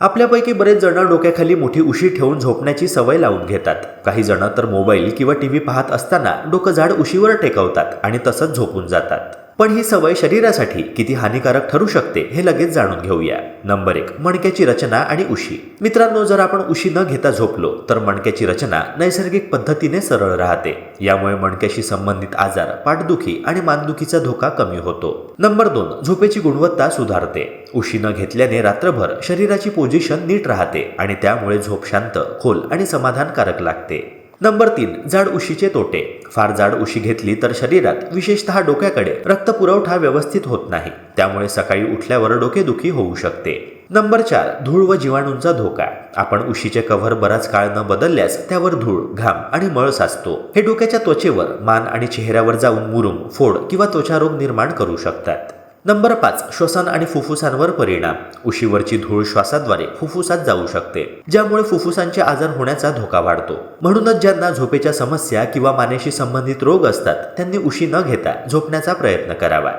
आपल्यापैकी बरेच जण डोक्याखाली मोठी उशी ठेवून झोपण्याची सवय लावून घेतात. काही जण तर मोबाईल किंवा टी व्ही पाहत असताना डोकं झाड उशीवर टेकवतात आणि तसंच झोपून जातात. पण ही सवय शरीरासाठी किती हानिकारक ठरू शकते हे लगेच जाणून घेऊया. नंबर एक मणक्याची रचना आणि उशी. मित्रांनो जर आपण उशी न घेता झोपलो तर मणक्याची रचना नैसर्गिक पद्धतीने सरळ राहते. यामुळे मणक्याशी संबंधित आजार पाठदुखी आणि मानदुखीचा धोका कमी होतो. नंबर दोन झोपेची गुणवत्ता सुधारते. उशी न घेतल्याने रात्रभर शरीराची पोझिशन नीट राहते आणि त्यामुळे झोप शांत खोल आणि समाधानकारक लागते. नंबर तीन जाड उशीचे तोटे. फार जाड उशी घेतली तर शरीरात विशेषतः डोक्याकडे रक्तपुरवठा व्यवस्थित होत नाही. त्यामुळे सकाळी उठल्यावर डोकेदुखी होऊ शकते. नंबर चार धूळ व जीवाणूंचा धोका. आपण उशीचे कव्हर बराच काळ न बदलल्यास त्यावर धूळ घाम आणि मळ साचतो. हे डोक्याच्या त्वचेवर मान आणि चेहऱ्यावर जाऊन मुरुम फोड किंवा त्वचारोग निर्माण करू शकतात. नंबर पाच श्वसन आणि फुफ्फुसांवर परिणाम. उशीवरची धूळ श्वासाद्वारे फुफ्फुसात जाऊ शकते ज्यामुळे फुफ्फुसांचे आजार होण्याचा धोका वाढतो. म्हणूनच ज्यांना झोपेच्या समस्या किंवा मानेशी संबंधित रोग असतात त्यांनी उशी न घेता झोपण्याचा प्रयत्न करावा.